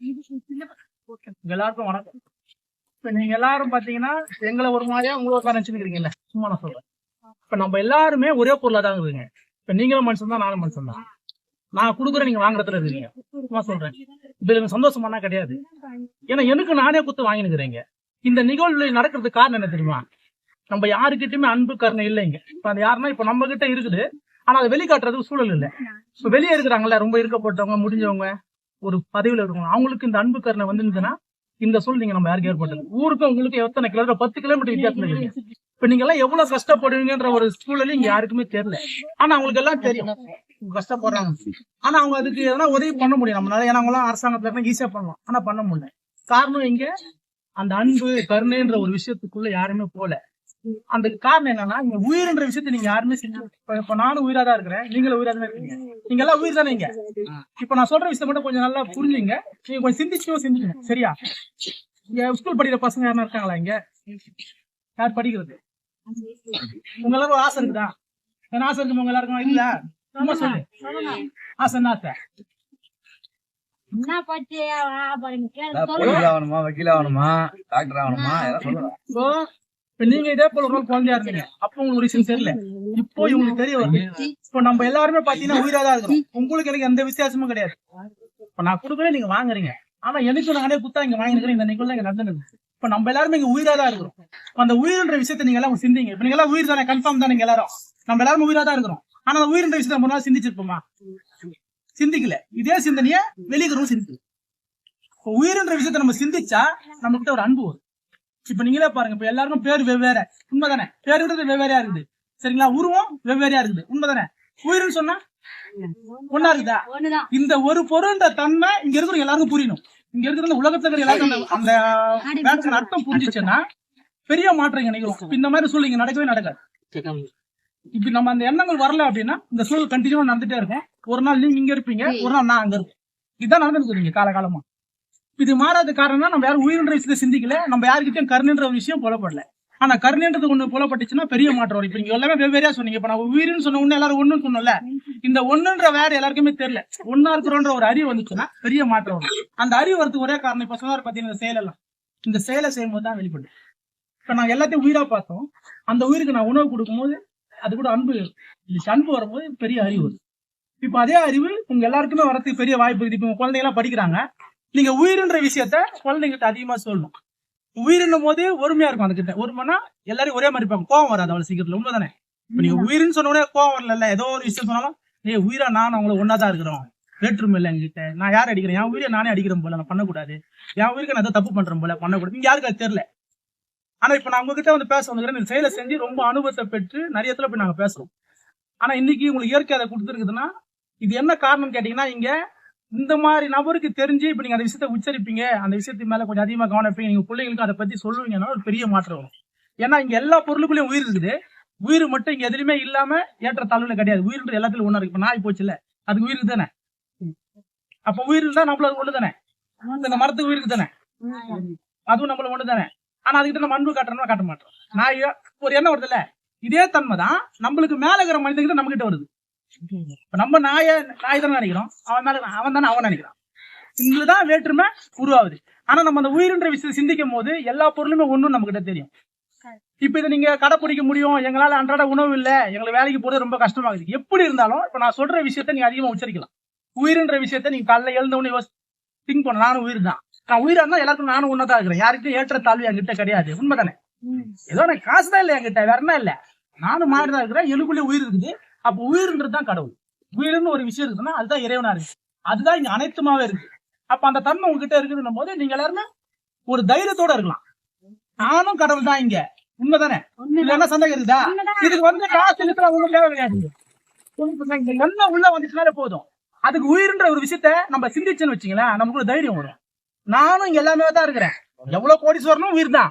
உங்க எல்லாருக்கும் வணக்கம். இப்ப நீங்க எல்லாரும் பாத்தீங்கன்னா எங்களை ஒரு மாதிரியா உங்களை ஒரு நினைச்சுக்கிறீங்கல்ல சும்மா நான் சொல்றேன். இப்ப நம்ம எல்லாருமே ஒரே பொருளா தான் இருக்குங்க இப்ப நீங்களும் மனுஷன் தான் நானும் மனுஷன் தான். நான் குடுக்குறேன் நீங்க வாங்குறதுல இருக்கீங்க. சும்மா சொல்றேன். இப்ப எனக்கு சந்தோஷமானா கிடையாது. ஏன்னா எனக்கு நானே குத்து வாங்கினுக்கிறேங்க இந்த நிகழ்வு நடக்கிறதுக்கு காரணம் என்ன தெரியுமா? நம்ம யாருக்கிட்டயுமே அன்பு கருணை இல்லைங்க. இப்ப அது யாருன்னா இப்ப நம்ம கிட்ட இருக்குது. ஆனா அதை வெளிக்காட்டுறதுக்கு சூழல் இல்லை. இப்ப வெளியே இருக்கிறாங்கல்ல ரொம்ப இருக்கப்பட்டவங்க முடிஞ்சவங்க ஒரு பதவியில் இருக்கணும். அவங்களுக்கு இந்த அன்பு கருணை வந்துருந்துன்னா இந்த சொல் நீங்க நம்ம யாருக்கு ஏற்பட்டது? ஊருக்கும் உங்களுக்கு எத்தனை கிலோமீட்டர்? பத்து கிலோமீட்டர் வித்தியாசம் இருக்கு. இப்ப நீங்க எல்லாம் எவ்வளவு கஷ்டப்படுவீங்கன்ற ஒரு சூழலும் இங்க யாருக்குமே தெரியல. ஆனா அவங்களுக்கு எல்லாம் தெரியும். கஷ்டப்படுறாங்க. ஆனா அவங்க அதுக்கு எதனா உதவி பண்ண முடியும் நம்மளால. ஏன்னா அவங்க அரசாங்கத்துல அரசாங்கத்துல ஈஸியா பண்ணலாம் ஆனா பண்ண முடியல. காரணம் இங்க அந்த அன்பு கருணைன்ற ஒரு விஷயத்துக்குள்ள யாருமே போல அந்த காரணம் என்னன்னா இங்க உயிர்ன்ற விஷயத்தை நீங்க யாருமே செஞ்சு இப்ப- நானும் உயிரா தான் இருக்கிறேன். நீங்களும் உயிரா தான் இருக்கீங்க. நீங்க எல்லாம் உயிர் தானே இங்க? இப்ப நான் சொல்ற விஷயம் மட்டும் கொஞ்சம் நல்லா புரிஞ்சுங்க. நீங்க கொஞ்சம் சிந்திச்சும் சிந்திக்கணும் சரியா? இங்க ஸ்கூல் படிக்கிற பசங்க யாரும் இருக்காங்களா இங்க? யார் படிக்கிறது? உங்க எல்லாரும் ஆசை இருக்குதா? என்ன ஆசை இருக்கு உங்க எல்லாருக்கும்? இல்ல. சும்மா சொல்லு. ஆசை என்ன ஆசை? வக்கீல் ஆகணுமா டாக்டர் ஆகணுமா இப்ப நீங்க இதே போல ஒரு நாள் குழந்தையா இருந்தீங்க. அப்போ உங்களுக்கு விஷயம் தெரியல. இப்போ இவங்களுக்கு தெரிய வருது இப்ப நம்ம எல்லாருமே பாத்தீங்கன்னா உயிரா தான் இருக்கிறோம். உங்களுக்கு எனக்கு எந்த வித்தியாசமும் கிடையாது. இப்ப நான் கொடுக்கவே நீங்க வாங்குறீங்க. ஆனா எனக்கு நானே குத்தா இங்க வாங்கிக்கிறேன் இந்த நிகழ்வு இங்க நடந்தது இப்ப நம்ம எல்லாருமே இங்க உயிரா தான் இருக்கிறோம். அந்த உயிர்ன்ற விஷயத்த நீங்க எல்லாம் சிந்திங்க. இப்ப நீங்க எல்லாம் உயிர் தானே கன்ஃபார்ம் தானே நீங்க எல்லாரும். நம்ம எல்லாருமே உயிரா தான் இருக்கிறோம். ஆனா அந்த உயிர்ன்ற விஷயத்த நம்ம நாள் சிந்திச்சிருப்போமா? சிந்திக்கல. இதே சிந்தனைய வெளியே சிந்திக்கல உயிர்ன்ற விஷயத்தை நம்ம சிந்திச்சா நம்ம கிட்ட ஒரு அன்பு வரும். இப்ப நீங்களே பாருங்க இப்ப எல்லாருக்கும் பேர் வெவ்வேறு. உண்மைதானே? பேருன்றது வெவ்வேறையா இருக்குது. சரிங்களா? உருவம் வெவ்வேறையா இருக்குது. உண்மைதானே? உயிர்னு சொன்னா? ஒன்னா இருக்குதா? இந்த ஒரு பொருள்ன்ற தன்மை இங்க இருக்கிற எல்லாருக்கும் புரியணும். இங்க இருக்கிற இந்த உலகத்துல இருக்கிற எல்லாருக்கும் அந்த- அர்த்தம் புரிஞ்சுச்சுன்னா பெரிய மாற்றம் இங்க நிகழும் இந்த மாதிரி சூழல் இங்க நடக்கவே நடக்காது. இப்ப நம்ம அந்த எண்ணங்கள் வரல அப்படின்னா இந்த சூழல் கண்டினியூவா நடந்துட்டே இருக்கும். ஒரு நாள் நீங்க இங்க இருப்பீங்க ஒரு நாள் நான் அங்க இருப்பேன். இதுதான் நடந்துருக்கு இங்க காலகாலமா. இது மாறாத காரணம் நம்ம யாரும் உயிரின்ற விஷயத்தை சிந்திக்கல. நம்ம யாருக்கிட்டையும் கருணுன்ற ஒரு விஷயம் புலப்படல. ஆனா கருணுன்றது ஒண்ணு புலப்பட்டுச்சுன்னா பெரிய மாற்றம் வரும். இப்ப நீங்க எல்லாமே வெவ்வேறையா சொன்னீங்க. இப்ப நான் உயிரின்னு சொன்ன உடனே எல்லாரும் ஒண்ணுன்னு சொன்னோம்ல. இந்த ஒண்ணுன்ற வேற எல்லாருக்குமே தெரியல. ஒன்னா இருக்கிறோன்ற ஒரு அறிவு வந்துச்சுன்னா பெரிய மாற்றம் வரும். அந்த அறிவு வரதுக்கு ஒரே காரணம் இப்ப சொன்னார் பாத்தீங்கன்னா இந்த செயலெல்லாம். இந்த செயலை செய்யும்போது தான் வெளிப்படும். இப்ப நான் எல்லாத்தையும் உயிரா பார்த்தோம். அந்த உயிருக்கு நான் உணவு கொடுக்கும்போது அது கூட அன்பு அன்பு வரும்போது பெரிய அறிவு வரும். இப்ப அதே அறிவு உங்க எல்லாருக்குமே வரதுக்கு பெரிய வாய்ப்பு இருக்குது. இப்ப குழந்தைங்க எல்லாம் படிக்கிறாங்க. நீங்க உயிரின்ற விஷயத்த குழந்தைங்கிட்ட அதிகமா சொல்லணும். உயிரினும் போது ஒருமையா இருக்கும் அதுக்கிட்ட ஒருமைனா எல்லாரும் ஒரே மாதிரி இருப்பாங்க. கோவம் வராது அவ்வளவு சீக்கிரத்துல. உண்மைதானே? இப்ப நீங்க உயிர்னு சொன்ன உடனே கோவம் வரல ஏதோ ஒரு விஷயம் சொன்னாலும் ஏய் உயிரா நான் அவங்கள ஒன்னாதான் இருக்கிறோம். வேற்றுமை இல்லை எங்ககிட்ட நான் யார் அடிக்கிறேன்? என் உயிரை நானே அடிக்கிறேன் போல. நான் பண்ணக்கூடாது. என் உயிருக்கு நான் ஏதோ தப்பு பண்றேன் போல. பண்ணக்கூடாது. இங்க யாருக்கு அது தெரியல? ஆனா இப்ப நான் உங்ககிட்ட வந்து பேச வந்துக்கிறேன் இந்த செயலை செஞ்சு ரொம்ப அனுபவத்தை பெற்று நிறைய இடத்துல போய் நாங்க பேசுறோம். ஆனா இன்னைக்கு உங்களுக்கு இயற்கை அதை கொடுத்துருக்குதுன்னா இது என்ன காரணம் கேட்டீங்கன்னா இங்க இந்த மாதிரி நபருக்கு தெரிஞ்சு இப்ப நீங்க அந்த விஷயத்த உச்சரிப்பீங்க அந்த விஷயத்து மேல கொஞ்சம் அதிகமா கவனிப்பீங்க நீங்க பிள்ளைங்களுக்கு அதை பத்தி சொல்லுவீங்கன்னா ஒரு பெரிய மாற்றம் வரும். ஏன்னா இங்க எல்லா பொருளுக்குள்ளயும் உயிர் இருக்குது. உயிர் மட்டும் இங்க எதுலயுமே இல்லாம ஏற்ற தாழ்வுல கிடையாது. உயிர்ன்ற எல்லாத்துலயும் ஒண்ணு இருக்கு. இப்ப நாய் போச்சு இல்ல. அதுக்கு உயிருக்கு தானே? அப்ப உயிர் இருந்தா நம்மள ஒண்ணு தானே இந்த மரத்துக்கு உயிருக்கு தானே? அதுவும் நம்மள ஒண்ணு தானே ஆனா அதுக்கிட்ட நம்ம அன்பு காட்டுறோம்னா காட்ட மாட்டோம். நாய் ஒரு எண்ணம் வருதுல்ல? இதே தன்மை தான் நம்மளுக்கு மேல இருக்கிற மனிதங்கிட்ட நம்ம கிட்ட வருது. இப்ப நம்ம நாய நாய் தானே நினைக்கிறோம். அவன் மேல அவன் தானே அவன் நினைக்கிறான். இதுதான் வேற்றுமை உருவாகுது. ஆனா நம்ம அந்த உயிரின்ற விஷயத்தை சிந்திக்கும் போது எல்லா பொருளுமே ஒண்ணும் நம்ம கிட்ட தெரியும் இப்ப இதை நீங்க கடைப்பிடிக்க முடியும். எங்களால அன்றாட உணவு இல்ல. எங்களுக்கு வேலைக்கு போறது ரொம்ப கஷ்டமாகுது. எப்படி இருந்தாலும் இப்ப நான் சொல்ற விஷயத்த நீங்க அதிகமா உச்சரிக்கலாம். உயிரின்ற விஷயத்த நீங்க காலைல எழுந்த உடனே திங்க் பண்ண நானும் உயிர் தான். நான் உயிரா இருந்தா எல்லாருக்கும் நானும் ஒன்னதா இருக்கிறேன். யாருக்கும் ஏற்ற தாழ்வு என்கிட்ட கிடையாது. உண்மைதானே? ஏதோ எனக்கு காசு தான் இல்ல என்கிட்ட வேற என்ன இல்ல? நானும் மாறி தான் இருக்கிறேன். எனக்குள்ளே உயிர் இருக்குது. அப்ப உயிர்ன்றது தான் கடவுள். உயிர்னு ஒரு விஷயம் இருக்குன்னா அதுதான் இறைவனா இருக்கு. அதுதான் இங்க அனைத்துமாவே இருக்கு. அப்ப அந்த தன்மை உங்ககிட்ட இருக்குதுன்னும் போது நீங்க எல்லாருமே ஒரு தைரியத்தோட இருக்கலாம். நானும் கடவுள் தான் இங்க. உண்மைதானே? இதுல என்ன சந்தேகம் இருக்குதா? இதுக்கு வந்து காசு இருக்கிற உங்களுக்கு தேவை கிடையாது. எண்ணம் உள்ள வந்துச்சுனாலே போதும். அதுக்கு உயிர்ன்ற ஒரு விஷயத்த நம்ம சிந்திச்சுன்னு வச்சுங்களேன் நமக்கு தைரியம் வரும். நானும் இங்க எல்லாமே தான் இருக்கிறேன். எவ்வளவு கோடீஸ்வரனும் உயிர் தான்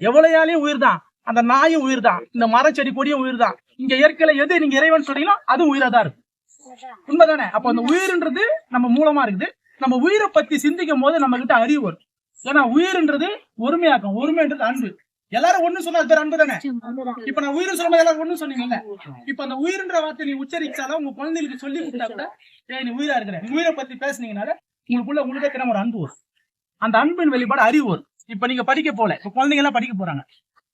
எவ்வளவு யாலையும் உயிர் தான் அந்த நாயும் உயிர் தான் இந்த மரம் செடி கொடியும் உயிர் தான் இங்க இயற்கையில எது நீங்க இறைவன் சொல்றீங்களோ அது உயிரா தான் இருக்கு உண்மைதானே? அப்ப அந்த உயிர்ன்றது நம்ம மூலமா இருக்குது. நம்ம உயிரை பத்தி சிந்திக்கும் போது நம்ம கிட்ட அறிவு வரும். ஏன்னா உயிர்ன்றது ஒருமையாக்கம். ஒருமைன்றது அன்பு. எல்லாரும் ஒண்ணு சொன்னா அது பேர் அன்பு தானே? இப்ப நான் உயிர் சொல்லும்போது எல்லாரும் ஒண்ணு சொன்னீங்கல்ல? இப்ப அந்த உயிர்ன்ற வார்த்தை நீ உச்சரிச்சாலும் உங்க குழந்தைகளுக்கு சொல்லி கொடுத்தா கூட ஏ நீ உயிரா இருக்கிற. உயிரை பத்தி பேசுனீங்கனால உங்களுக்குள்ள உங்களுக்கே தெரியாம ஒரு அன்பு வரும். அந்த அன்பின் வெளிப்பாடு அறிவு வரும். இப்ப நீங்க படிக்க போல இப்ப குழந்தைங்க எல்லாம் படிக்க போறாங்க.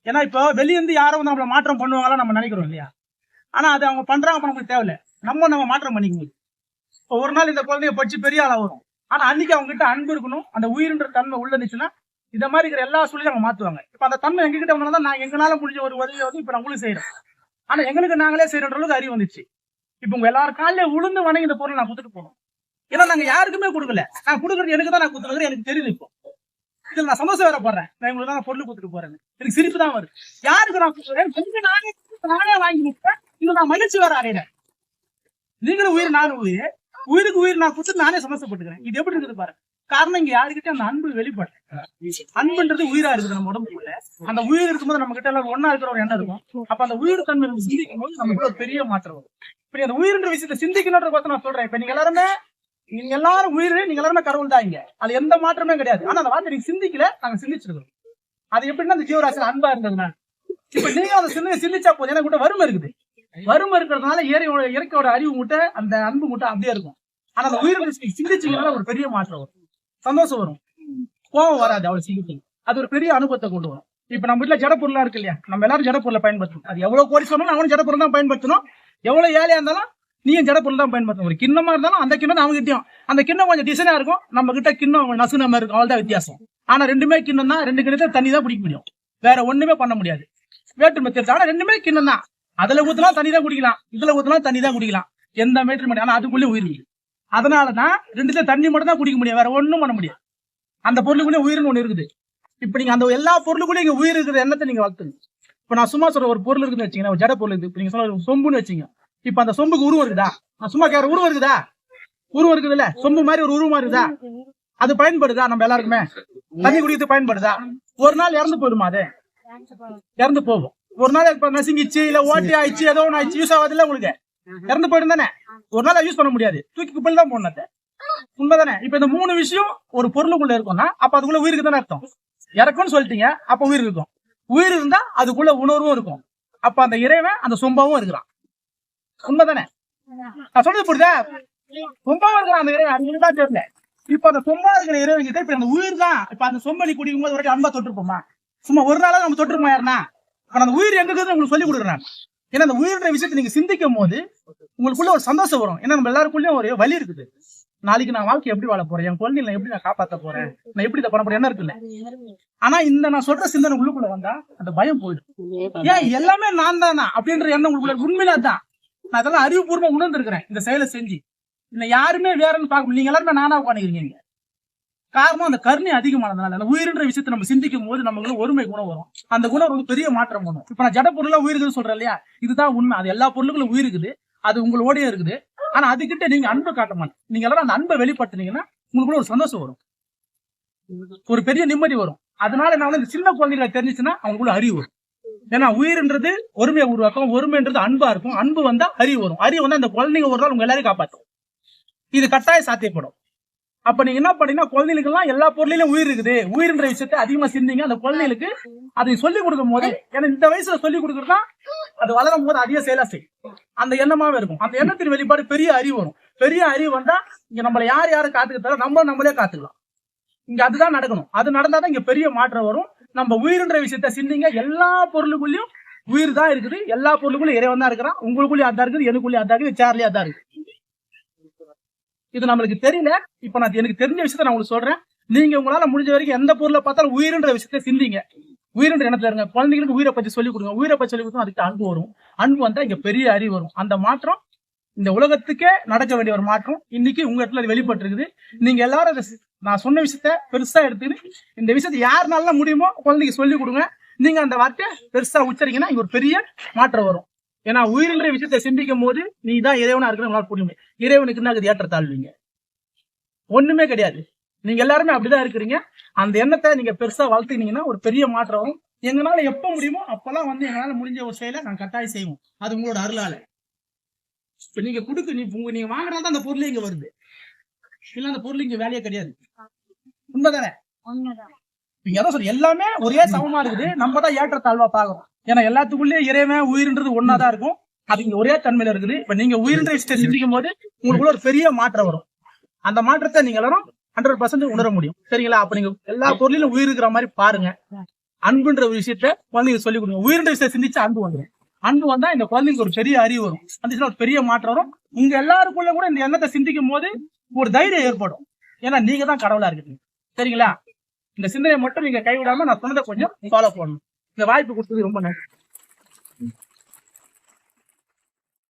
ஏன்னா இப்போ வெளிய இருந்து யாரும் வந்து நம்மளை மாற்றம் பண்ணுவாங்களா நம்ம நினைக்கிறோம் இல்லையா? ஆனா அது அவங்க பண்றாங்க அப்போ நமக்கு தேவையில்ல. நம்ம நம்ம மாற்றம் பண்ணிக்க முடியும் இப்போ ஒரு நாள் இந்த குழந்தைய படிச்சு பெரிய ஆளா வரும். ஆனா அன்னைக்கு அவங்க கிட்ட அன்பு இருக்கணும். அந்த உயிரின்ற தன்மை உள்ள இருந்துச்சுன்னா இந்த மாதிரி இருக்கிற எல்லா சூழ்நிலையும் அவங்க மாத்துவாங்க. இப்ப அந்த தன்மை எங்ககிட்ட வந்தா நான் எங்களால முடிஞ்ச ஒரு உதவியை வந்து இப்போ நம்மளும் செய்யறோம் ஆனா எங்களுக்கு நாங்களே செய்யற அளவுக்கு அறிவு வந்துச்சு. இப்போ உங்க எல்லாரும் காலையில உளுந்து வணங்கி இந்த பொருளை நான் கொடுத்துட்டு போனோம் ஏன்னா நாங்க யாருக்குமே கொடுக்கல. நான் கொடுக்குறது எனக்கு தான் நான் கொடுத்துருக்கேன் எனக்கு தெரியுது இப்போ. இதுல நான் சந்தோஷம் வேற போடுறேன். நான் உங்களுக்கு தான் நான் பொருள் கொடுத்துட்டு போறேன் எனக்கு சிரிப்பு தான் வருது. யாருக்கு நான் கொடுக்குறேன் கொஞ்சம் நானே நானே வாங்கி நிற்பேன் இதுல நான் மகிழ்ச்சி வேற அடையிறேன் நீங்களும் உயிர் நானும் உயிர். உயிருக்கு உயிர் நான் கொடுத்து நானே சந்தோஷப்பட்டுக்கிறேன் இது எப்படி இருக்குது பாருங்க காரணம் இங்க யாருக்கிட்ட அந்த அன்பு வெளிப்படல. அன்புன்றது உயிரா இருக்குது நம்ம உடம்புக்குள்ள. அந்த உயிர் இருக்கும்போது நம்ம கிட்ட எல்லாம் ஒன்னா இருக்கிற ஒரு எண்ணம் இருக்கும். அப்ப அந்த உயிர் தன்மை சிந்திக்கும் போது நமக்கு ஒரு பெரிய மாற்றம் வரும். இப்ப அந்த உயிர்ன்ற விஷயத்தை சிந்திக்கணுன்ற பார்த்து நான் சொல்றேன். இப்ப நீங்க எல்லாருமே நீங்க எல்லாரும் உயிர் நீங்க எல்லாருமே கடவுள் தான் இங்க. அது எந்த மாற்றமே கிடையாது. ஆனா அந்த வார்த்தை நீங்க சிந்திக்கல நாங்க சிந்திச்சிருக்கோம் அது எப்படின்னா அந்த ஜீவராசியில் அன்பா இருந்ததுனால இப்ப நீங்க அதை சிந்தனை சிந்திச்சா போதும். எனக்கு கூட வறுமை இருக்குது. வறுமை இருக்கிறதுனால இயற்கையோட இயற்கையோட அறிவு முட்டை அந்த அன்பு முட்டை அப்படியே இருக்கும். ஆனா அந்த உயிர் சிந்திச்சீங்கனால ஒரு பெரிய மாற்றம் வரும். சந்தோஷம் வரும். கோவம் வராது அவ்வளவு சீக்கிரம் அது ஒரு பெரிய அனுபவத்தை கொண்டு வரும். இப்ப நம்ம வீட்டுல ஜடப்பொருளா இருக்கு இல்லையா? நம்ம எல்லாரும் ஜடப்பொருளை பயன்படுத்தணும். அது எவ்வளவு கோடி சொன்னாலும் அவனும் ஜடப்பொருள் தான் பயன்படுத்தணும். எவ்வளவு ஏழையா இருந்தாலும் நீயும் ஜட பொருள் தான் பயன்படுத்தணும். ஒரு கிண்ணமா இருந்தாலும் அந்த கிண்ணம் அவங்க கிட்டயும் அந்த கிண்ணம் கொஞ்சம் டிசைனா இருக்கும். நம்ம கிட்ட கிண்ணம் நசுன மாதிரி இருக்கும். அவ்வளவுதான் வித்தியாசம். ஆனா ரெண்டுமே கிண்ணம் தான். ரெண்டு கிண்ணத்தை தண்ணி தான் குடிக்க முடியும். வேற ஒண்ணுமே பண்ண முடியாது. வேற்றுமை தெரிஞ்சு. ஆனா ரெண்டுமே கிண்ணம் தான். அதுல ஊத்தலாம் தண்ணி தான் குடிக்கலாம். இதுல ஊத்தலாம் தண்ணி தான் குடிக்கலாம். எந்த மேட்ரு முடியாது ஆனா அதுக்குள்ளே உயிர் இருக்கு அதனாலதான் ரெண்டுல தண்ணி மட்டும் தான் குடிக்க முடியும். வேற ஒண்ணும் பண்ண முடியாது. அந்த பொருளுக்குள்ளே உயிர்னு ஒண்ணு இருக்குது. இப்ப நீங்க அந்த எல்லா பொருளுக்குள்ளேயும் இங்க உயிர் இருக்கிற எண்ணத்தை நீங்க வளர்த்துங்க இப்ப நான் சும்மா சொல்ற ஒரு பொருள் இருக்குன்னு வச்சுங்க ஒரு ஜட பொருள் இருக்கு நீங்க சொல்ற சொம்புன்னு வச்சுங்க இப்ப அந்த சொம்புக்கு உருவம் இருக்குதா? நான் சும்மா கேற உருவம் இருக்குதா? உருவம் இருக்குது இல்ல சொம்பு மாதிரி ஒரு உருவமா இருக்குதா? அது பயன்படுதா நம்ம எல்லாருக்குமே? தண்ணி குடிக்கிறது பயன்படுதா? ஒரு நாள் இறந்து போயிடுமா அது? இறந்து போகும். ஒரு நாள் இப்ப நசுங்கிச்சு இல்ல ஓட்டி ஆயிடுச்சு ஏதோ ஒண்ணு ஆயிடுச்சு யூஸ் ஆகாது இல்ல உங்களுக்கு? இறந்து போயிடும் தானே? ஒரு நாள் யூஸ் பண்ண முடியாது. தூக்கி குப்பல் தான் போடணும் அதை. உண்மைதானே? இப்ப இந்த மூணு விஷயம் ஒரு பொருளுக்குள்ள இருக்கும்னா அப்ப அதுக்குள்ள உயிருக்கு தானே அர்த்தம். இறக்கும்னு சொல்லிட்டீங்க அப்ப உயிர் இருக்கும். உயிர் இருந்தா அதுக்குள்ள உணர்வும் இருக்கும். அப்ப அந்த இறைவன் அந்த சொம்பாவும் இருக்கிறான். உண்மைதானே? நான் சொல்றது புரியுதா? சொம்பாவும் இருக்கிற அந்த இறைவன் அது தான் தெரியல இப்ப அந்த சொம்பா இருக்கிற இறைவன் கிட்ட இப்ப அந்த உயிர் தான். இப்ப அந்த சொம்பலி குடிக்கும் போது ஒரு அன்பா தொட்டிருப்போமா? சும்மா ஒரு நாளா நம்ம தொட்டிருப்போம் யாருன்னா? ஆனா அந்த உயிர் எங்க இருக்குது உங்களுக்கு சொல்லி கொடுக்குறேன் ஏன்னா அந்த உயிர்ன்ற விஷயத்தை நீங்க சிந்திக்கும் போது உங்களுக்குள்ள ஒரு சந்தோஷம் வரும். ஏன்னா நம்ம எல்லாருக்குள்ளயும் ஒரு வலி இருக்குது. நாளைக்கு நான் வாழ்க்கை எப்படி வாழ போறேன்? என் குழந்தைகளை எப்படி நான் காப்பாத்த போறேன்? நான் எப்படி இதை பண்ண போறேன்? என்ன இருக்குல்ல? ஆனா இந்த நான் சொல்ற சிந்தனை உள்ளுக்குள்ள வந்தா அந்த பயம் போயிடும். ஏன் எல்லாமே நான் தானா? அப்படின்ற எண்ணம் உங்களுக்குள்ள உண்மையில தான் நான் அதெல்லாம் அறிவுபூர்வமா உணர்ந்திருக்கிறேன். இந்த செயலை செஞ்சு. இன்னும் யாருமே வேறன்னு பார்க்க நீங்க எல்லாருமே நானா உட்காந்துக்கிறீங்க காரணம் அந்த கருணை அதிகமானதுனால அந்த உயிர்ன்ற விஷயத்தை நம்ம சிந்திக்கும் போது நமக்கு ஒருமை குணம் வரும். அந்த குணம் வந்து பெரிய மாற்றம் வரும் இப்ப நான் ஜட பொருளா உயிர் சொல்றேன் இல்லையா? இதுதான் உண்மை. அது எல்லா பொருளுக்குள்ள உயிர் இருக்குது அது உங்களோடய இருக்குது. ஆனா அதுகிட்ட நீங்க அன்பை காட்ட மாட்டேன் நீங்க எல்லாரும் அந்த அன்பை வெளிப்படுத்தினீங்கன்னா உங்களுக்குள்ள ஒரு சந்தோஷம் வரும். ஒரு பெரிய நிம்மதி வரும். அதனால நான் வந்து இந்த சின்ன குழந்தைகளை தெரிஞ்சுச்சுன்னா அவங்களுக்குள்ள அறிவு வரும். ஏன்னா உயிர்ன்றது ஒருமையை உருவாக்கும் ஒருமைன்றது அன்பா இருக்கும் அன்பு வந்தா அறிவு வரும். அறிவு வந்தா அந்த குழந்தைங்க ஒரு நாள் உங்க எல்லாரையும் காப்பாற்றும் இது கட்டாயம் சாத்தியப்படும். அப்ப நீங்க என்ன பண்ணீங்கன்னா குழந்தைகளுக்கு எல்லாம் எல்லா பொருளிலும் உயிர் இருக்குது. உயிர்ன்ற விஷயத்தை அதிகமா சிந்திங்க. அந்த குழந்தைகளுக்கு அதை சொல்லி கொடுக்கும் போது ஏன்னா இந்த வயசுல சொல்லி கொடுக்குறதா அது வளரும் போது அதிக செயலா செய்யும். அந்த எண்ணமாவே இருக்கும். அந்த எண்ணத்தின் வெளிப்பாடு பெரிய அறிவு வரும். பெரிய அறிவு வந்தா இங்க நம்மள யார் யாரை காத்துக்கிட்டாலும் நம்ம நம்மளே காத்துக்கலாம். இங்க அதுதான் நடக்கணும். அது நடந்தாதான் இங்க பெரிய மாற்றம் வரும். நம்ம உயிர்ன்ற விஷயத்த சிந்திங்க. எல்லா பொருளுக்குள்ளயும் உயிர் தான் இருக்குது. எல்லா பொருளுக்குள்ளயும் இறைவன் தான் இருக்கிறான். உங்களுக்குள்ளயும் அதான் இருக்குது எனக்குள்ளயும் அதான் இருக்குது சேர்லயே அதான் இருக்கு இது நம்மளுக்கு தெரியல. இப்ப நான் எனக்கு தெரிஞ்ச விஷயத்த நான் உங்களுக்கு சொல்றேன். நீங்க உங்களால முடிஞ்ச வரைக்கும் எந்த பொருளை பார்த்தாலும் உயிர்ன்ற விஷயத்த சிந்திங்க. உயிரின்ற எண்ணத்துல இருங்க. குழந்தைங்களுக்கு உயிரை பத்தி சொல்லி கொடுங்க. உயிரை பத்தி சொல்லி கொடுத்தா அதுக்கு அன்பு வரும். அன்பு வந்தா இங்க பெரிய அறிவு வரும். அந்த மாற்றம் இந்த உலகத்துக்கே நடக்க வேண்டிய ஒரு மாற்றம். இன்னைக்கு உங்க இடத்துல அது வெளிப்பட்டு இருக்குது நீங்க எல்லாரும் அதை நான் சொன்ன விஷயத்த பெருசா எடுத்துக்கிட்டு இந்த விஷயத்த யாருனால முடியுமோ குழந்தைக்கு சொல்லி கொடுங்க. நீங்க அந்த வார்த்தையை பெருசா உச்சரிங்கன்னா இங்க ஒரு பெரிய மாற்றம் வரும். ஏன்னா உயிரின்ற விஷயத்தை சிந்திக்கும் போது நீ தான் இறைவனா இருக்கிற உங்களால இறைவனுக்கு என்ன அது ஏற்ற தாழ்வீங்க ஒண்ணுமே கிடையாது. நீங்க எல்லாருமே அப்படிதான் இருக்கிறீங்க. அந்த எண்ணத்தை நீங்க பெருசா வளர்த்துனீங்கன்னா ஒரு பெரிய மாற்றம் வரும். எங்களால எப்ப முடியுமோ அப்பெல்லாம் வந்து எங்களால முடிஞ்ச ஒரு செயலை நான் கட்டாயம் செய்வோம் அது உங்களோட அருளால. இப்ப நீங்க கொடுக்க நீங்க வாங்குறதா அந்த பொருளே இங்க வருது. இல்ல அந்த பொருள் இங்க வேலையே கிடையாது. உண்மைதானே? உண்மைதான். நீங்க அதான் எல்லாமே ஒரே சமமா இருக்குது. நம்ம தான் ஏற்ற தாழ்வா பாக்குறோம் ஏன்னா எல்லாத்துக்குள்ளேயும் இறைவன் உயிர்ன்றது ஒன்னாதான் இருக்கும். அது இங்க ஒரே தன்மையில இருக்குது. இப்ப நீங்க உயிர்ன்ற விஷயத்தை சிந்திக்கும் போது உங்களுக்குள்ள ஒரு பெரிய மாற்றம் வரும். அந்த மாற்றத்தை நீங்க எல்லாரும் ஹண்ட்ரட் பர்சன்ட் உணர முடியும். சரிங்களா? அப்ப நீங்க எல்லா பொருளிலும் உயிர் இருக்கிற மாதிரி பாருங்க. அன்புன்ற ஒரு விஷயத்த குழந்தைங்க சொல்லி கொடுங்க. உயிரின்ற விஷயத்தை சிந்திச்சு அன்பு வந்துடும் அன்பு வந்தா இந்த குழந்தைங்க ஒரு பெரிய அறிவு வரும். வந்துச்சுன்னா ஒரு பெரிய மாற்றம் வரும். உங்க எல்லாருக்குள்ள கூட இந்த எண்ணத்தை சிந்திக்கும் போது ஒரு தைரியம் ஏற்படும். ஏன்னா நீங்க தான் கடவுளா இருக்கீங்க. சரிங்களா? இந்த சிந்தனையை மட்டும் நீங்க கைவிடாம நான் சொன்னதை கொஞ்சம் ஃபாலோ பண்ணணும். இந்த வாய்ப்பு கொடுத்தது ரொம்ப நன்றி.